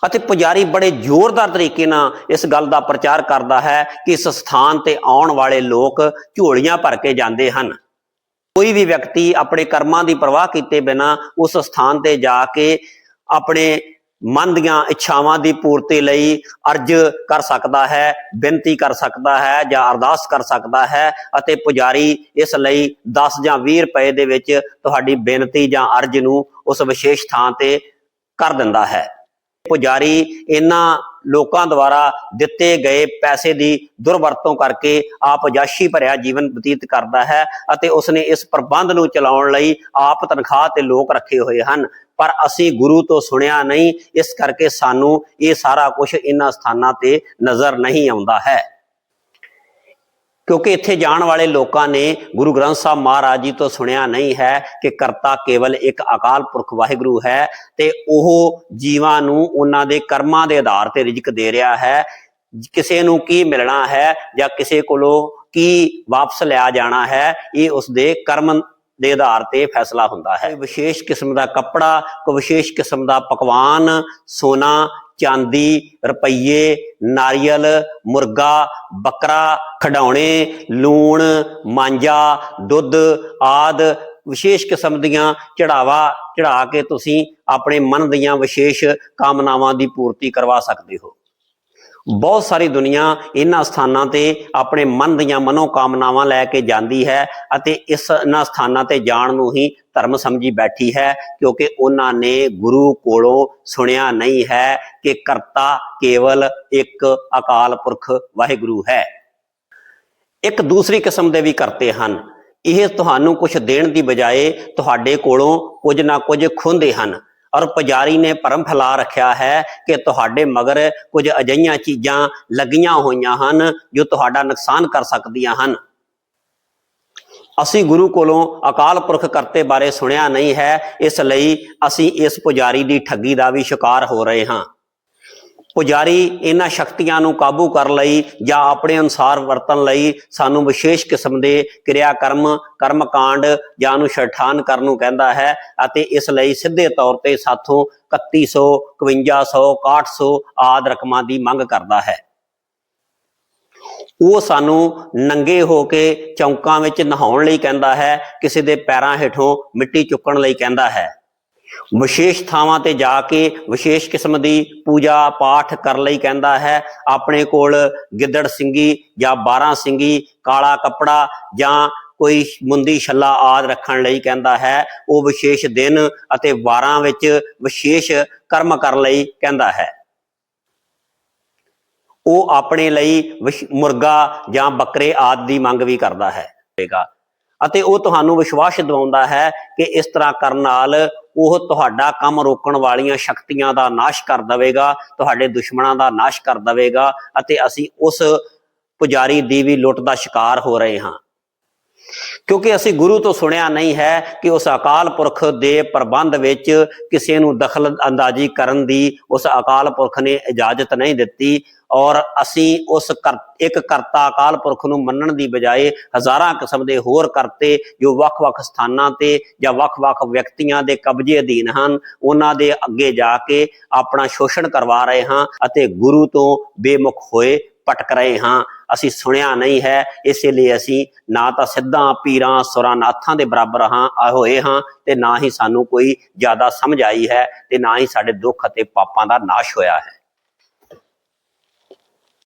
ਅਤੇ ਪੁਜਾਰੀ ਬੜੇ ਜ਼ੋਰਦਾਰ ਤਰੀਕੇ ਨਾਲ ਇਸ ਗੱਲ ਦਾ ਪ੍ਰਚਾਰ ਕਰਦਾ ਹੈ ਕਿ ਇਸ ਸਥਾਨ ਤੇ ਆਉਣ ਵਾਲੇ ਲੋਕ ਝੋਲੀਆਂ ਭਰ ਕੇ ਜਾਂਦੇ ਹਨ। ਕੋਈ ਵੀ ਵਿਅਕਤੀ ਆਪਣੇ ਕਰਮਾਂ ਦੀ ਪਰਵਾਹ ਕੀਤੇ ਬਿਨਾ ਉਸ ਸਥਾਨ ਤੇ ਜਾ ਕੇ ਆਪਣੇ ਮਨ ਦੀਆਂ ਇੱਛਾਵਾਂ ਦੀ ਪੂਰਤੀ ਲਈ ਅਰਜ ਕਰ ਸਕਦਾ ਹੈ, ਬੇਨਤੀ ਕਰ ਸਕਦਾ ਹੈ ਜਾਂ ਅਰਦਾਸ ਕਰ ਸਕਦਾ ਹੈ ਅਤੇ ਪੁਜਾਰੀ ਇਸ ਲਈ 10 ਜਾਂ 20 ਰੁਪਏ ਦੇ ਵਿੱਚ ਤੁਹਾਡੀ ਬੇਨਤੀ ਜਾਂ ਅਰਜ ਨੂੰ ਉਸ ਵਿਸ਼ੇਸ਼ ਥਾਂ ਤੇ ਕਰ ਦਿੰਦਾ ਹੈ। ਪੁਜਾਰੀ ਇਹਨਾਂ ਲੋਕਾਂ ਦੁਆਰਾ ਦਿੱਤੇ ਗਏ ਪੈਸੇ ਦੀ ਦੁਰਵਰਤੋਂ ਕਰਕੇ ਆਪ ਜਾਸ਼ੀ ਭਰਿਆ ਜੀਵਨ ਬਤੀਤ ਕਰਦਾ ਹੈ ਅਤੇ ਉਸਨੇ ਇਸ ਪ੍ਰਬੰਧ ਨੂੰ ਚਲਾਉਣ ਲਈ ਆਪ ਤਨਖਾਹ ਤੇ ਲੋਕ ਰੱਖੇ ਹੋਏ ਹਨ। ਪਰ ਅਸੀਂ ਗੁਰੂ ਤੋਂ ਸੁਣਿਆ ਨਹੀਂ, ਇਸ ਕਰਕੇ ਸਾਨੂੰ ਇਹ ਸਾਰਾ ਕੁਝ ਇਹਨਾਂ ਸਥਾਨਾਂ ਤੇ ਨਜ਼ਰ ਨਹੀਂ ਆਉਂਦਾ ਹੈ। ਕਿਉਂਕਿ ਇੱਥੇ ਜਾਣ ਵਾਲੇ ਲੋਕਾਂ ਨੇ ਗੁਰੂ ਗ੍ਰੰਥ ਸਾਹਿਬ ਮਹਾਰਾਜ ਜੀ ਤੋਂ ਸੁਣਿਆ ਨਹੀਂ ਹੈ ਕਿ ਕਰਤਾ ਕੇਵਲ ਇੱਕ ਅਕਾਲ ਪੁਰਖ ਵਾਹਿਗੁਰੂ ਹੈ ਤੇ ਉਹ ਜੀਵਾਂ ਨੂੰ ਉਹਨਾਂ ਦੇ ਕਰਮਾਂ ਦੇ ਆਧਾਰ ਤੇ ਰਿਜ਼ਕ ਦੇ ਰਿਹਾ ਹੈ। ਕਿਸੇ ਨੂੰ ਕੀ ਮਿਲਣਾ ਹੈ ਜਾਂ ਕਿਸੇ ਕੋਲੋਂ ਕੀ ਵਾਪਸ ਲਿਆ ਜਾਣਾ ਹੈ, ਇਹ ਉਸ ਦੇ ਕਰਮ ਦੇ ਆਧਾਰ ਤੇ ਫੈਸਲਾ ਹੁੰਦਾ ਹੈ। ਵਿਸ਼ੇਸ਼ ਕਿਸਮ ਦਾ ਕੱਪੜਾ ਕੋਈ ਵਿਸ਼ੇਸ਼ ਕਿਸਮ ਦਾ ਪਕਵਾਨ, ਸੋਨਾ ਚਾਂਦੀ, ਰੁਪਈਏ, ਨਾਰੀਅਲ, ਮੁਰਗਾ, ਬੱਕਰਾ ਖਡਾਉਣੇ ਲੂਣ, ਮਾਂਜਾ, ਦੁੱਧ ਆਦ ਵਿਸ਼ੇਸ਼ ਕਿਸਮ ਦੀਆਂ ਚੜਾਵਾ ਚੜਾ ਕੇ ਤੁਸੀਂ ਆਪਣੇ ਮਨ ਦੀਆਂ ਵਿਸ਼ੇਸ਼ ਕਾਮਨਾਵਾਂ ਦੀ ਪੂਰਤੀ ਕਰਵਾ ਸਕਦੇ ਹੋ। ਬਹੁਤ ਸਾਰੀ ਦੁਨੀਆ ਇਹਨਾਂ ਸਥਾਨਾਂ ਤੇ ਆਪਣੇ ਮਨ ਦੀਆਂ ਮਨੋਕਾਮਨਾਵਾਂ ਲੈ ਕੇ ਜਾਂਦੀ ਹੈ ਅਤੇ ਇਸ ਇਹਨਾਂ ਸਥਾਨਾਂ ਤੇ ਜਾਣ ਨੂੰ ਹੀ ਧਰਮ ਸਮਝੀ ਬੈਠੀ ਹੈ, ਕਿਉਂਕਿ ਉਹਨਾਂ ਨੇ ਗੁਰੂ ਕੋਲੋਂ ਸੁਣਿਆ ਨਹੀਂ ਹੈ ਕਿ ਕਰਤਾ ਕੇਵਲ ਇੱਕ ਅਕਾਲ ਪੁਰਖ ਵਾਹਿਗੁਰੂ ਹੈ। ਇੱਕ ਦੂਸਰੀ ਕਿਸਮ ਦੇ ਵੀ ਕਰਤੇ ਹਨ। ਇਹ ਤੁਹਾਨੂੰ ਕੁਝ ਦੇਣ ਦੀ ਬਜਾਏ ਤੁਹਾਡੇ ਕੋਲੋਂ ਕੁਝ ਨਾ ਕੁਝ ਖੁੰਦੇ ਹਨ। ਔਰ ਪੁਜਾਰੀ ਨੇ ਭਰਮ ਫੈਲਾ ਰੱਖਿਆ ਹੈ ਕਿ ਤੁਹਾਡੇ ਮਗਰ ਕੁਝ ਅਜਈਆਂ ਚੀਜ਼ਾਂ ਲੱਗੀਆਂ ਹੋਈਆਂ ਹਨ ਜੋ ਤੁਹਾਡਾ ਨੁਕਸਾਨ ਕਰ ਸਕਦੀਆਂ ਹਨ। ਅਸੀਂ ਗੁਰੂ ਕੋਲੋਂ ਅਕਾਲ ਪੁਰਖ ਕਰਤੇ ਬਾਰੇ ਸੁਣਿਆ ਨਹੀਂ ਹੈ, ਇਸ ਲਈ ਅਸੀਂ ਇਸ ਪੁਜਾਰੀ ਦੀ ਠੱਗੀ ਦਾ ਵੀ ਸ਼ਿਕਾਰ ਹੋ ਰਹੇ ਹਾਂ। ਪੁਜਾਰੀ ਇਹਨਾਂ ਸ਼ਕਤੀਆਂ ਨੂੰ ਕਾਬੂ ਕਰਨ ਲਈ ਜਾਂ ਆਪਣੇ ਅਨੁਸਾਰ ਵਰਤਣ ਲਈ ਸਾਨੂੰ ਵਿਸ਼ੇਸ਼ ਕਿਸਮ ਦੇ ਕਿਰਿਆ ਕਰਮ ਕਰਮ ਕਾਂਡ ਜਾਂ ਨੂੰ ਕਰਨ ਨੂੰ ਕਹਿੰਦਾ ਹੈ ਅਤੇ ਇਸ ਲਈ ਸਿੱਧੇ ਤੌਰ ਤੇ ਸਾਥੋਂ 3100 5100 6100 ਆਦ ਰਕਮਾਂ ਦੀ ਮੰਗ ਕਰਦਾ ਹੈ। ਉਹ ਸਾਨੂੰ ਨੰਗੇ ਹੋ ਕੇ ਚੌਂਕਾਂ ਵਿੱਚ ਨਹਾਉਣ ਲਈ ਕਹਿੰਦਾ ਹੈ, ਕਿਸੇ ਦੇ ਪੈਰਾਂ ਹੇਠੋਂ ਮਿੱਟੀ ਚੁੱਕਣ ਲਈ ਕਹਿੰਦਾ ਹੈ। ਵਿਸ਼ੇਸ਼ ਥਾਵਾਂ ਤੇ ਜਾ ਕੇ ਵਿਸ਼ੇਸ਼ ਕਿਸਮ ਦੀ ਪੂਜਾ ਪਾਠ ਕਰਨ ਲਈ ਕਹਿੰਦਾ ਹੈ। ਆਪਣੇ ਕੋਲ ਗਿੱਦੜ ਸਿੰਘੀ ਜਾਂ 12 ਸਿੰਘੀ ਕਾਲਾ ਕੱਪੜਾ ਜਾਂ ਕੋਈ ਮੁੰਦੀ ਛੱਲਾ ਆਦ ਰੱਖਣ ਲਈ ਕਹਿੰਦਾ ਹੈ। ਉਹ ਵਿਸ਼ੇਸ਼ ਦਿਨ ਅਤੇ ਵਾਰਾਂ ਵਿੱਚ ਵਿਸ਼ੇਸ਼ ਕਰਮ ਕਰਨ ਲਈ ਕਹਿੰਦਾ ਹੈ। ਉਹ ਆਪਣੇ ਲਈ ਵਿਸ਼- ਮੁਰਗਾ ਜਾਂ ਬੱਕਰੇ ਆਦਿ ਦੀ ਮੰਗ ਵੀ ਕਰਦਾ ਹੈ। ਅਤੇ ਉਹ ਤੁਹਾਨੂੰ ਵਿਸ਼ਵਾਸ ਦਿਵਾਉਂਦਾ ਹੈ ਕਿ ਇਸ ਤਰ੍ਹਾਂ ਕਰਨ ਨਾਲ ਉਹ ਤੁਹਾਡਾ ਕੰਮ ਰੋਕਣ ਵਾਲੀਆਂ ਸ਼ਕਤੀਆਂ ਦਾ ਨਾਸ਼ ਕਰ ਦੇਵੇਗਾ, ਤੁਹਾਡੇ ਦੁਸ਼ਮਣਾਂ ਦਾ ਨਾਸ਼ ਕਰ ਦੇਵੇਗਾ ਅਤੇ ਅਸੀਂ ਉਸ ਪੁਜਾਰੀ ਦੀ ਵੀ ਲੁੱਟ ਦਾ ਸ਼ਿਕਾਰ ਹੋ ਰਹੇ ਹਾਂ। ਕਿਉਂਕਿ ਅਸੀਂ ਗੁਰੂ ਤੋਂ ਸੁਣਿਆ ਨਹੀਂ ਹੈ ਕਿ ਉਸ ਅਕਾਲ ਪੁਰਖ ਦੇ ਪ੍ਰਬੰਧ ਵਿੱਚ ਕਿਸੇ ਨੂੰ ਦਖਲ ਅੰਦਾਜ਼ੀ ਕਰਨ ਦੀ ਉਸ ਅਕਾਲ ਪੁਰਖ ਨੇ ਇਜਾਜ਼ਤ ਨਹੀਂ ਦਿੱਤੀ ਔਰ ਅਸੀਂ ਉਸ ਇੱਕ ਕਰਤਾ ਅਕਾਲ ਪੁਰਖ ਨੂੰ ਮੰਨਣ ਦੀ ਬਜਾਏ ਹਜ਼ਾਰਾਂ ਕਿਸਮ ਦੇ ਹੋਰ ਕਰਤੇ ਜੋ ਵੱਖ-ਵੱਖ ਸਥਾਨਾਂ ਤੇ ਜਾਂ ਵੱਖ-ਵੱਖ ਵਿਅਕਤੀਆਂ ਦੇ ਕਬਜ਼ੇ ਅਧੀਨ ਹਨ, ਉਹਨਾਂ ਦੇ ਅੱਗੇ ਜਾ ਕੇ ਆਪਣਾ ਸ਼ੋਸ਼ਣ ਕਰਵਾ ਰਹੇ ਹਾਂ ਅਤੇ ਗੁਰੂ ਤੋਂ ਬੇਮੁਖ ਹੋਏ ਭਟਕ ਰਹੇ ਹਾਂ। ਅਸੀਂ ਸੁਣਿਆ ਨਹੀਂ ਹੈ। ਇਸੇ ਲਈ ਅਸੀਂ ਨਾ ਤਾਂ ਸਿੱਧਾਂ ਪੀਰਾਂ ਸੁਰਾਂ ਨਾਥਾਂ ਦੇ ਬਰਾਬਰ ਹਾਂ ਆ ਹੋਏ ਹਾਂ ਤੇ ਨਾ ਹੀ ਸਾਨੂੰ ਕੋਈ ਜ਼ਿਆਦਾ ਸਮਝ ਆਈ ਹੈ ਤੇ ਨਾ ਹੀ ਸਾਡੇ ਦੁੱਖ ਅਤੇ ਪਾਪਾਂ ਦਾ ਨਾਸ਼ ਹੋਇਆ ਹੈ।